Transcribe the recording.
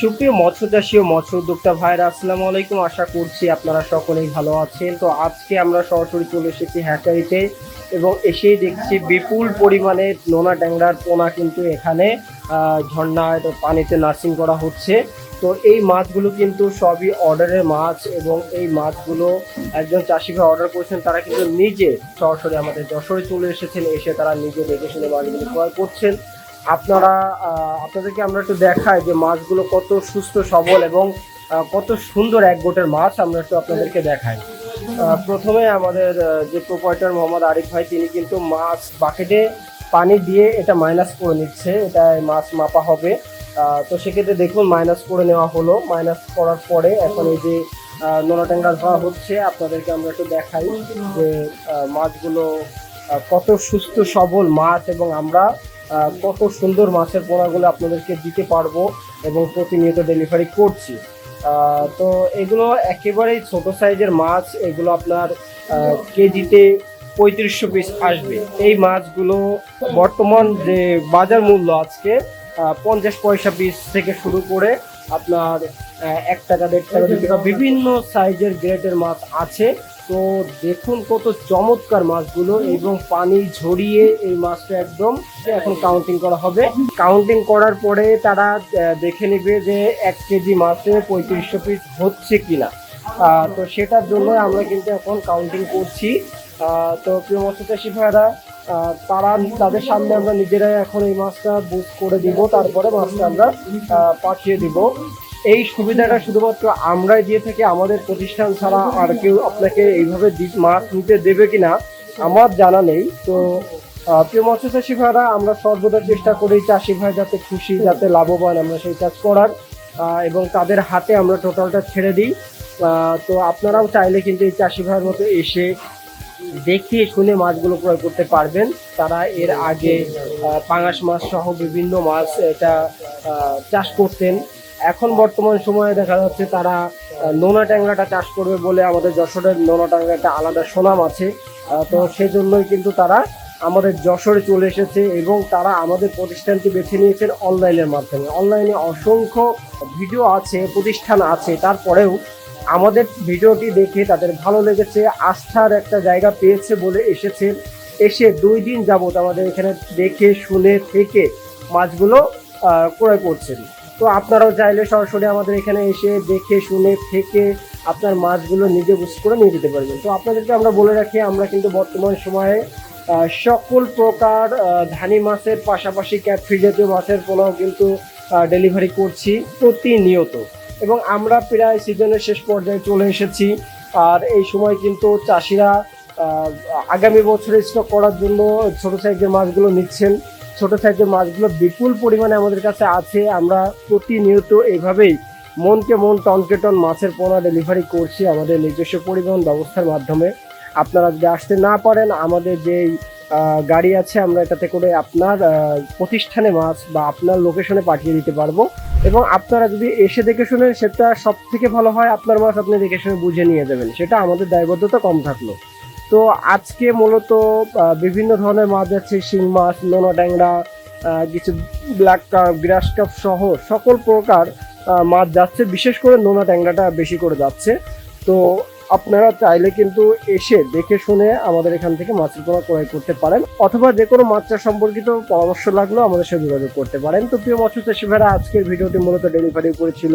সুপ্রিয় মৎস্য চাষী ও মৎস্য উদ্যোক্তা ভাইরা, আসসালামু আলাইকুম। আশা করছি আপনারা সকলেই ভালো আছেন। তো আজকে আমরা সরাসরি চলে এসেছি হ্যাচারিতে এবং এসেই দেখছি বিপুল পরিমাণে নোনা ট্যাংরার পোনা কিন্তু এখানে ঝর্ণায় পানিতে নার্সিং করা হচ্ছে। তো এই মাছগুলো কিন্তু সবই অর্ডারের মাছ এবং এই মাছগুলো একজন চাষি ভাই অর্ডার করেছেন। তারা কিন্তু নিজে সরাসরি আমাদের যশোরে চলে এসেছেন। এসে তারা নিজে দেখে শুনে মাছগুলো ক্রয় করছেন। আপনারা আপনাদেরকে আমরা একটু দেখাই যে মাছগুলো কত সুস্থ, সবল এবং কত সুন্দর এক গোটের মাছ আমরা একটু আপনাদেরকে দেখাই। প্রথমে আমাদের যে প্রোপাইটার মোহাম্মদ আরিফ ভাই, তিনি কিন্তু মাছ বাকেটে পানি দিয়ে এটা মাইনাস করে নিচ্ছে। এটা মাছ মাপা হবে। তো সেক্ষেত্রে দেখুন মাইনাস করে নেওয়া হলো। মাইনাস করার পরে এখন এই যে নোনা ট্যাঙ্গা ধোয়া হচ্ছে, আপনাদেরকে আমরা একটু দেখাই যে মাছগুলো কত সুস্থ, সবল মাছ এবং আমরা কত সুন্দর মাছের পোনাগুলো আপনাদেরকে দিতে পারব এবং প্রতিনিয়ত ডেলিভারি করছি। তো এগুলো একেবারেই ছোট সাইজের মাছ, এগুলো আপনার কেজিতে পঁয়ত্রিশশো পিস আসবে। এই মাছগুলো বর্তমান যে বাজার মূল্য আজকে পঞ্চাশ পয়সা পিস থেকে শুরু করে আপনার এক টাকা, দেড় টাকা দু টাকা বিভিন্ন সাইজের গ্রেডের মাছ আছে। তো দেখুন কত চমৎকার মাছগুলো এবং পানি ঝরিয়ে এই মাছটা একদম এখন কাউন্টিং করা হবে। কাউন্টিং করার পরে তারা দেখে নেবে যে এক কেজি মাছে পঁয়ত্রিশশো পিস হচ্ছে কিনা। তো সেটার জন্য আমরা কিন্তু এখন কাউন্টিং করছি। তো প্রিয় মৎস্য চাষী ভাইরা তারা তাদের সামনে আমরা নিজেরাই এখন এই মাছটা বুক করে দিব, তারপরে মাছটা আমরা পাঠিয়ে দিব। এই সুবিধাটা শুধুমাত্র আমরাই দিয়ে থাকি, আমাদের প্রতিষ্ঠান ছাড়া আর কেউ আপনাকে এইভাবে মাছ নিতে দেবে কিনা, আমার জানা নেই। তো প্রিয় মৎস্য চাষি ভাইরা, আমরা সর্বদা চেষ্টা করি চাষি ভাই যাতে খুশি, যাতে লাভবান আমরা সেই কাজ করার এবং তাদের হাতে আমরা টোটালটা ছেড়ে দিই। তো আপনারাও চাইলে কিন্তু এই চাষি ভাইয়ের মতো এসে দেখে শুনে মাছগুলো ক্রয় করতে পারবেন। তারা এর আগে পাঙাশ মাছ সহ বিভিন্ন মাছ এটা চাষ করতেন। এখন বর্তমান সময়ে দেখা যাচ্ছে তারা নোনা ট্যাংরাটা চাষ করবে বলে আমাদের যশোরের নোনা ট্যাংরা একটা আলাদা সুনাম আছে। তো সেই জন্যই কিন্তু তারা আমাদের যশোরে চলে এসেছে এবং তারা আমাদের প্রতিষ্ঠানটি বেছে নিয়েছেন অনলাইনের মাধ্যমে। অনলাইনে অসংখ্য ভিডিও আছে, প্রতিষ্ঠান আছে, তারপরেও আমাদের ভিডিওটি দেখে তাদের ভালো লেগেছে, আস্থার একটা জায়গা পেয়েছে বলে এসেছে। এসে দুই দিন যাবত আমাদের এখানে দেখে, শুনে, থেকে মাছগুলো ক্রয় করছেন। তো আপনারাও চাইলে সরাসরি আমাদের এখানে এসে দেখে, শুনে, থেকে আপনার মাছগুলো নিজে বুঝ করে নিয়ে যেতে পারবেন। তো আপনাদেরকে আমরা বলে রাখি, আমরা কিন্তু বর্তমান সময়ে সকল প্রকার ধানি মাছের পাশাপাশি ক্যাটফি জাতীয় মাছের পোলাও কিন্তু ডেলিভারি করছি প্রতিনিয়ত। এবং আমরা প্রায় সিজনের শেষ পর্যায়ে চলে এসেছি। আর এই সময় কিন্তু চাষিরা আগামী বছরে স্টক করার জন্য ছোট সাইজের মাছগুলো নিচ্ছেন। ছোট সাইজের মাছগুলো বিপুল পরিমাণে আমাদের কাছে আছে। আমরা প্রতিনিয়ত এইভাবেই মনকে মন, টনকে টন মাছের পোনা ডেলিভারি করছি আমাদের নিজস্ব পরিবহন ব্যবস্থার মাধ্যমে। আপনারা যদি আসতে না পারেন, আমাদের যেই গাড়ি আছে, আমরা এটাতে করে আপনার প্রতিষ্ঠানে মাছ বা আপনার লোকেশনে পাঠিয়ে দিতে পারব। এবং আপনারা যদি এসে দেখে শুনেন, সেটা সব থেকে ভালো হয়, আপনার মাছ আপনি দেখে শুনে বুঝে নিয়ে যাবেন। সেটা আমাদের দায়বদ্ধতা কম থাকল। তো আজকে মূলত বিভিন্ন ধরনের মাছ যাচ্ছে শিং মাছ, নোনা ট্যাংরা কিছু ব্ল্যাক কাপ গ্রাস কাপ সহ সকল প্রকার মাছ যাচ্ছে। বিশেষ করে নোনা ট্যাংরাটা বেশি করে যাচ্ছে। তো আপনারা চাইলে কিন্তু এসে দেখে শুনে আমাদের এখান থেকে মাছের পোনা ক্রয় করতে পারেন, অথবা যে কোনো মাছ চাষ সম্পর্কিত পরামর্শ লাগলেও আমাদের সাথে যোগাযোগ করতে পারেন। তো প্রিয় মৎস্য চাষী ভাইরা, আজকের ভিডিওটি মূলত ডেলিভারি করেছিল